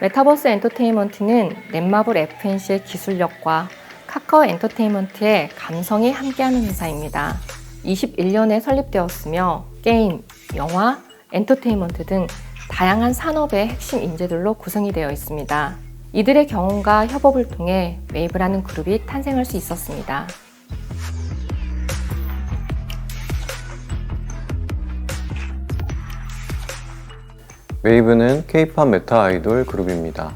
메타버스 엔터테인먼트는 넷마블 FNC의 기술력과 카카오 엔터테인먼트의 감성이 함께하는 회사입니다. 21년에 설립되었으며 게임, 영화, 엔터테인먼트 등 다양한 산업의 핵심 인재들로 구성이 되어 있습니다. 이들의 경험과 협업을 통해 웨이브라는 그룹이 탄생할 수 있었습니다. 웨이브는 K-팝 메타 아이돌 그룹입니다.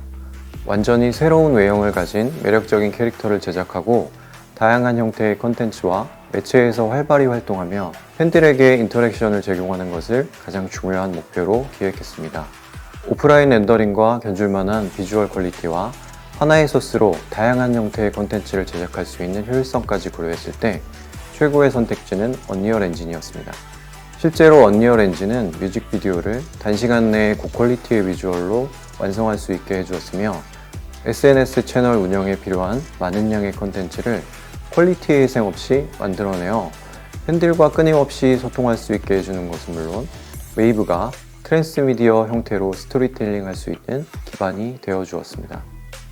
완전히 새로운 외형을 가진 매력적인 캐릭터를 제작하고 다양한 형태의 컨텐츠와 매체에서 활발히 활동하며 팬들에게 인터랙션을 제공하는 것을 가장 중요한 목표로 기획했습니다. 오프라인 렌더링과 견줄만한 비주얼 퀄리티와 하나의 소스로 다양한 형태의 컨텐츠를 제작할 수 있는 효율성까지 고려했을 때 최고의 선택지는 언리얼 엔진이었습니다. 실제로 언리얼 엔진은 뮤직비디오를 단시간 내에 고퀄리티의 비주얼로 완성할 수 있게 해주었으며 SNS 채널 운영에 필요한 많은 양의 컨텐츠를 퀄리티의 희생 없이 만들어내어 팬들과 끊임없이 소통할 수 있게 해주는 것은 물론 웨이브가 트랜스미디어 형태로 스토리텔링 할 수 있는 기반이 되어 주었습니다.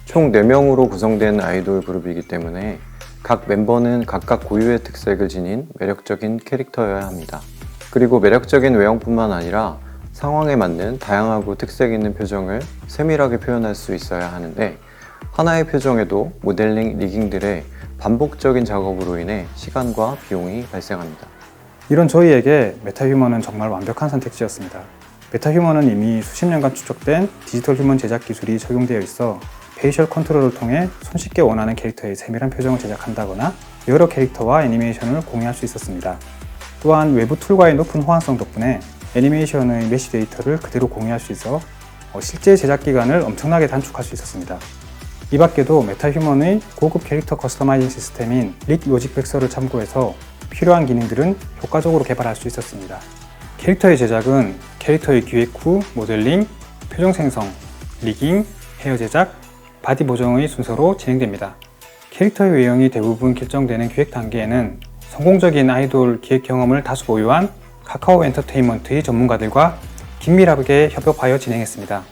총 4명으로 구성된 아이돌 그룹이기 때문에 각 멤버는 각각 고유의 특색을 지닌 매력적인 캐릭터여야 합니다. 그리고 매력적인 외형뿐만 아니라 상황에 맞는 다양하고 특색 있는 표정을 세밀하게 표현할 수 있어야 하는데 하나의 표정에도 모델링 리깅들의 반복적인 작업으로 인해 시간과 비용이 발생합니다. 이런 저희에게 메타휴먼은 정말 완벽한 선택지였습니다. 메타휴먼은 이미 수십 년간 추적된 디지털 휴먼 제작 기술이 적용되어 있어 페이셜 컨트롤을 통해 손쉽게 원하는 캐릭터의 세밀한 표정을 제작한다거나 여러 캐릭터와 애니메이션을 공유할 수 있었습니다. 또한 외부 툴과의 높은 호환성 덕분에 애니메이션의 메시 데이터를 그대로 공유할 수 있어 어, 실제 제작 기간을 엄청나게 단축할 수 있었습니다. 이 밖에도 메타휴먼의 고급 캐릭터 커스터마이징 시스템인 릭 로직 백서를 참고해서 필요한 기능들은 효과적으로 개발할 수 있었습니다. 캐릭터의 제작은 캐릭터의 기획 후 모델링, 표정 생성, 리깅, 헤어 제작, 바디 보정의 순서로 진행됩니다. 캐릭터의 외형이 대부분 결정되는 기획 단계에는 성공적인 아이돌 기획 경험을 다수 보유한 카카오 엔터테인먼트의 전문가들과 긴밀하게 협업하여 진행했습니다.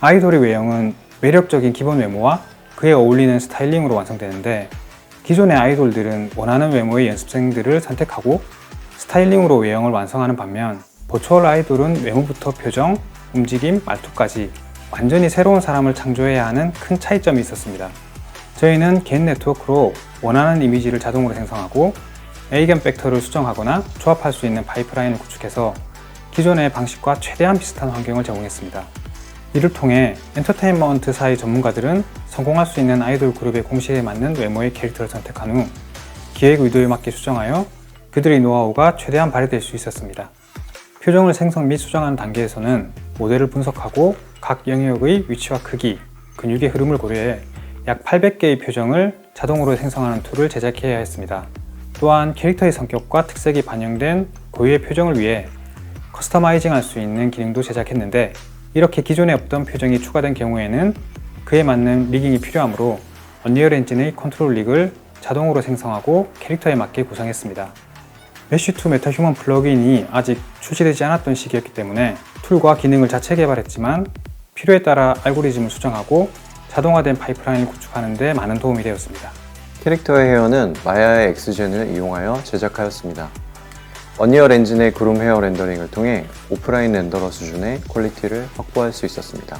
아이돌의 외형은 매력적인 기본 외모와 그에 어울리는 스타일링으로 완성되는데 기존의 아이돌들은 원하는 외모의 연습생들을 선택하고 스타일링으로 외형을 완성하는 반면 버추얼 아이돌은 외모부터 표정, 움직임, 말투까지 완전히 새로운 사람을 창조해야 하는 큰 차이점이 있었습니다. 저희는 개인 네트워크로 원하는 이미지를 자동으로 생성하고 에이견 팩터를 수정하거나 조합할 수 있는 파이프라인을 구축해서 기존의 방식과 최대한 비슷한 환경을 제공했습니다. 이를 통해 엔터테인먼트 사의 전문가들은 성공할 수 있는 아이돌 그룹의 공식에 맞는 외모의 캐릭터를 선택한 후 기획 의도에 맞게 수정하여 그들의 노하우가 최대한 발휘될 수 있었습니다. 표정을 생성 및 수정하는 단계에서는 모델을 분석하고 각 영역의 위치와 크기, 근육의 흐름을 고려해 약 800개의 표정을 자동으로 생성하는 툴을 제작해야 했습니다. 또한 캐릭터의 성격과 특색이 반영된 고유의 표정을 위해 커스터마이징 할 수 있는 기능도 제작했는데 이렇게 기존에 없던 표정이 추가된 경우에는 그에 맞는 리깅이 필요하므로 언리얼 엔진의 컨트롤 릭을 자동으로 생성하고 캐릭터에 맞게 구성했습니다. 메쉬2 메타 휴먼 플러그인이 아직 출시되지 않았던 시기였기 때문에 툴과 기능을 자체 개발했지만 필요에 따라 알고리즘을 수정하고 자동화된 파이프라인을 구축하는 데 많은 도움이 되었습니다. 캐릭터의 헤어는 마야의 엑스젠을 이용하여 제작하였습니다. 언리얼 엔진의 그룹 헤어 렌더링을 통해 오프라인 렌더러 수준의 퀄리티를 확보할 수 있었습니다.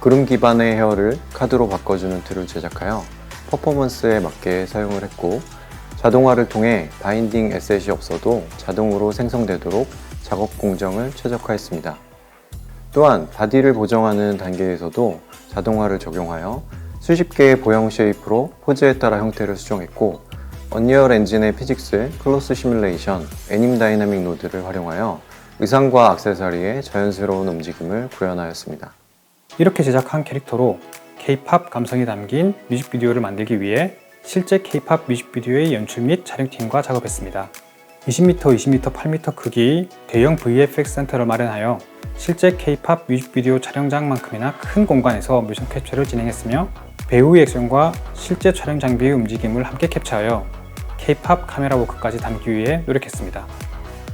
그룹 기반의 헤어를 카드로 바꿔주는 툴을 제작하여 퍼포먼스에 맞게 사용을 했고 자동화를 통해 바인딩 에셋이 없어도 자동으로 생성되도록 작업 공정을 최적화했습니다. 또한 바디를 보정하는 단계에서도 자동화를 적용하여 수십 개의 보형 쉐이프로 포즈에 따라 형태를 수정했고 언리얼 엔진의 피직스, 클로스 시뮬레이션, 애님 다이나믹 노드를 활용하여 의상과 악세사리의 자연스러운 움직임을 구현하였습니다. 이렇게 제작한 캐릭터로 K-팝 감성이 담긴 뮤직비디오를 만들기 위해 실제 K-팝 뮤직비디오의 연출 및 촬영팀과 작업했습니다. 20m, 20m, 8m 크기의 대형 VFX 센터를 마련하여 실제 K-팝 뮤직비디오 촬영장만큼이나 큰 공간에서 모션 캡처를 진행했으며 배우의 액션과 실제 촬영 장비의 움직임을 함께 캡처하여 K-팝 카메라 워크까지 담기 위해 노력했습니다.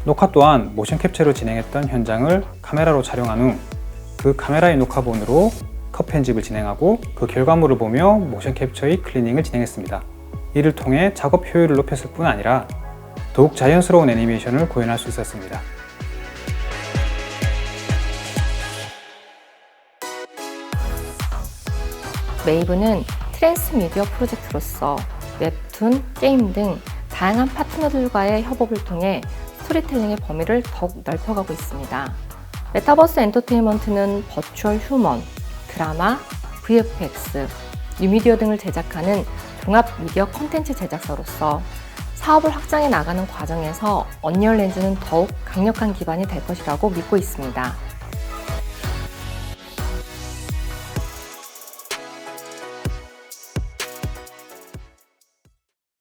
녹화 또한 모션 캡처로 진행했던 현장을 카메라로 촬영한 후 그 카메라의 녹화본으로 컷 편집을 진행하고 그 결과물을 보며 모션 캡처의 클리닝을 진행했습니다. 이를 통해 작업 효율을 높였을 뿐 아니라 더욱 자연스러운 애니메이션을 구현할 수 있었습니다. 메이브는 트랜스 미디어 프로젝트로서 웹툰, 게임 등 다양한 파트너들과의 협업을 통해 스토리텔링의 범위를 더욱 넓혀가고 있습니다. 메타버스 엔터테인먼트는 버추얼 휴먼, 드라마, VFX, 뉴미디어 등을 제작하는 종합 미디어 콘텐츠 제작사로서 사업을 확장해 나가는 과정에서 언리얼 렌즈는 더욱 강력한 기반이 될 것이라고 믿고 있습니다.